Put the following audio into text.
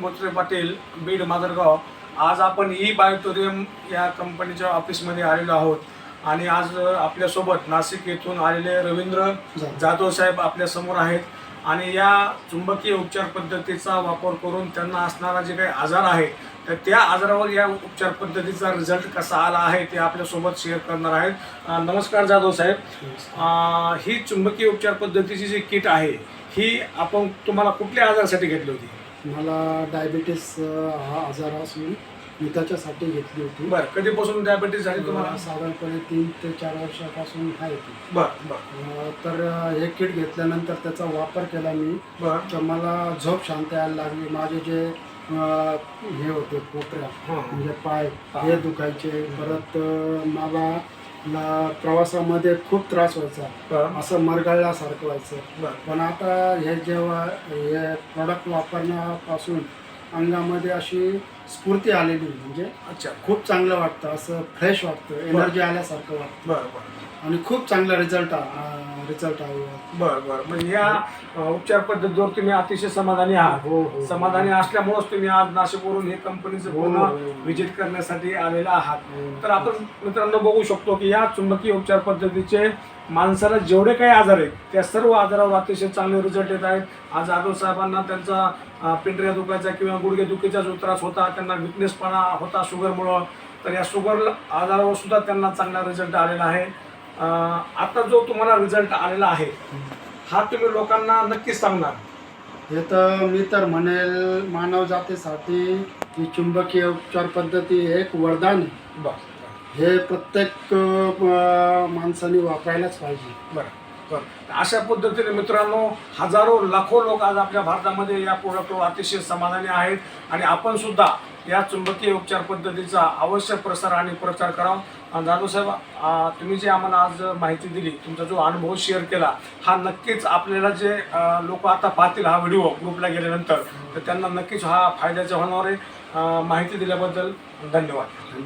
बोत्रे पाटील बीड माजरगाव. आज आपण ई बायोटोरियम या कंपनीच्या ऑफिसमध्ये आलेलो आहोत. आणि आज आपल्यासोबत नाशिक येथून आलेले रवींद्र जाधव साहेब आपल्यासमोर आहेत. आणि या चुंबकीय उपचार पद्धतीचा वापर करून त्यांना असणारा जे काही आजार आहे तर त्या आजारावर या उपचार पद्धतीचा रिझल्ट कसा आला आहे ते आपल्यासोबत शेअर करणार आहेत. नमस्कार जाधव साहेब. ही चुंबकीय उपचार पद्धतीची जी किट आहे ही आपण तुम्हाला कुठल्या आजारासाठी घेतली होती? मला डायबिटीस हा आजार असून मी त्याच्यासाठी घेतली होती. बरं कधीपासून डायबिटीस झाली तुम्हाला? साधारणपणे तीन ते चार वर्षापासून आहे ती बरं बरं. अं, तर हे किट घेतल्यानंतर त्याचा वापर केला मी. बरं. तर मला झोप शांत यायला लागली. माझे जे अं, हे होते कोपऱ्या हां. म्हणजे पाय हा. हे दुखायचे. परत अं, मला ला- प्रवासामध्ये खूप त्रास व्हायचा. असं मरगळल्यासारखं व्हायचं. बरं. पण आता हे जेव्हा हे प्रॉडक्ट वापरण्यापासून अंगामध्ये अशी स्फूर्ती आलेली म्हणजे अच्छा. खूप चांगलं वाटतं. असं फ्रेश वाटतं. एनर्जी आल्यासारखं वाटतं. आणि खूप चांगला रिझल्ट रिझल्ट आहे. बरं बरं. म्हणजे या अ, उपचार पद्धतीवर तुम्ही अतिशय समाधानी आहात. हो हो समाधानी असल्यामुळेच तुम्ही आज नाशिकवरून हे कंपनीचं हो, पूर्ण हो. व्हिजिट करण्यासाठी आलेला आहात. हो. तर आपण मित्रांनो बघू शकतो की या चुंबकीय उपचार पद्धतीचे माणसाला जेवढे काही आजार आहेत त्या सर्व आजारावर अतिशय चांगले रिझल्ट येत आहेत. आज जाधव साहेबांना त्यांचा अ, पिंढऱ्या दुखायचा किंवा गुडघे दुखीचा जो त्रास होता त्यांना विकनेसपणा होता शुगरमुळं तर या शुगर आजारावर सुद्धा त्यांना चांगला रिझल्ट आलेला आहे. आता जो तुम्हाला रिझल्ट आलेला आहे हा तुम्ही लोकांना नक्कीच सांगणार. हे तर मी तर म्हणेल मानव जातीसाठी ही चुंबकीय उपचार पद्धती एक वरदान आहे. बरं. हे प्रत्येक अं, माणसाने वापरायलाच पाहिजे. बरं. तर अशा पद्धतीने मित्रांनो हजारो लाखो लोक आज आपल्या भारतामध्ये या प्रोडक्टवर अतिशय समाधानी आहेत. आणि आपण सुद्धा या चुंबकीय उपचार पद्धतीचा अवश्य प्रसार आणि प्रचार करावा. अं, जाधव साहेब तुम्ही जे आम्हाला आज माहिती दिली तुमचा जो अनुभव शेअर केला हा नक्कीच आपल्याला जे लोक आता पाहतील हा व्हिडिओ ग्रुपला गेल्यानंतर तर त्यांना नक्कीच हा फायद्याचा होणार आहे. माहिती दिल्याबद्दल धन्यवाद.